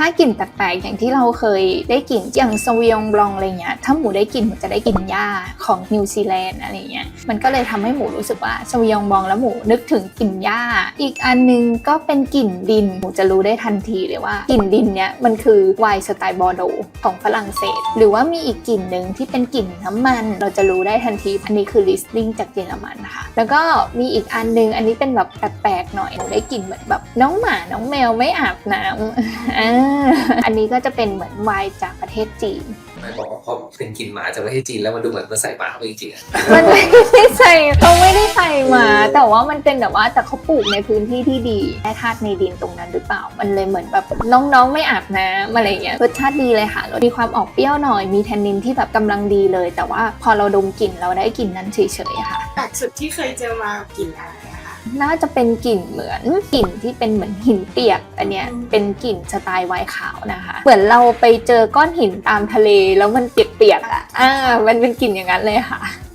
ถ้ากลิ่นแปลกๆอย่างที่เราเคยได้กลิ่นอย่างสวีองบลองอะไรเงี้ยถ้าหมูได้กลิ่นหมูจะได้กลิ่นหญ้าของนิวซีแลนด์อะไรเงี้ยมันก็เลยทำให้หมูรู้สึกว่าสวีองบลองแล้วหมูนึกถึงกลิ่นหญ้า อีกอันนึงก็เป็นกลิ่นดินหมูจะรู้ได้ทันทีเลยว่ากลิ่นดินเนี้ยมันคือไวน์สไตล์บอร์โดของฝรั่งเศส หรือว่ามีอีกกลิ่นหนึ่งที่เป็นกลิ่นน้ำมัน เราจะรู้ได้ทันทีอันนี้คือลิสติ้งจากเยอรมันนะคะแล้วก็มีอีกอันนึงอันนี้เป็นแบบแปลกๆหน่อยหนูได้กลิ่นเหมือนแบบน้องหมาน้องแมวไม่อาบน้ำอ่าอันนี้ก็จะเป็นเหมือนไวน์จากประเทศจีนหมายบอกว่าพอเป็นกลิ่นหมาจากประเทศจีนแล้วมันดูเหมือนมันใส่หมาเข้าไปจริงๆอะมันไม่ได้ใส่เขาไม่ได้ใส่มา แต่ว่ามันเป็นแบบว่าแต่เขาปลูกในพื้นที่ที่ดีแค่ธาตุในดินตรงนั้นหรือเปล่า มันเลยเหมือนแบบน้องๆไม่อาบน้ำอะไรเงี้ยรสชาติดีเลยค่ะรสมีความออกเปรี้ยวหน่อยมีแทนนินที่แบบกำลังดีเลย แต่ว่าพอเราดมกลิ่นเราได้กลิ่นนั้นเฉยๆค่ะแปลกสุดที่เคยเจอมากลิ่นอะไรอะคะ น่าจะเป็นกลิ่นเหมือนกลิ่นที่เป็นเหมือนหินเปียก อันเนี้ยเป็นกลิ่นสไตล์ไวน์ขาวนะคะ เหมือนเราไปเจอก้อนหินตามทะเลแล้วมันเปียกๆอะอ่ามันเป็นกลิ่นอย่างนั้นเลยค่ะ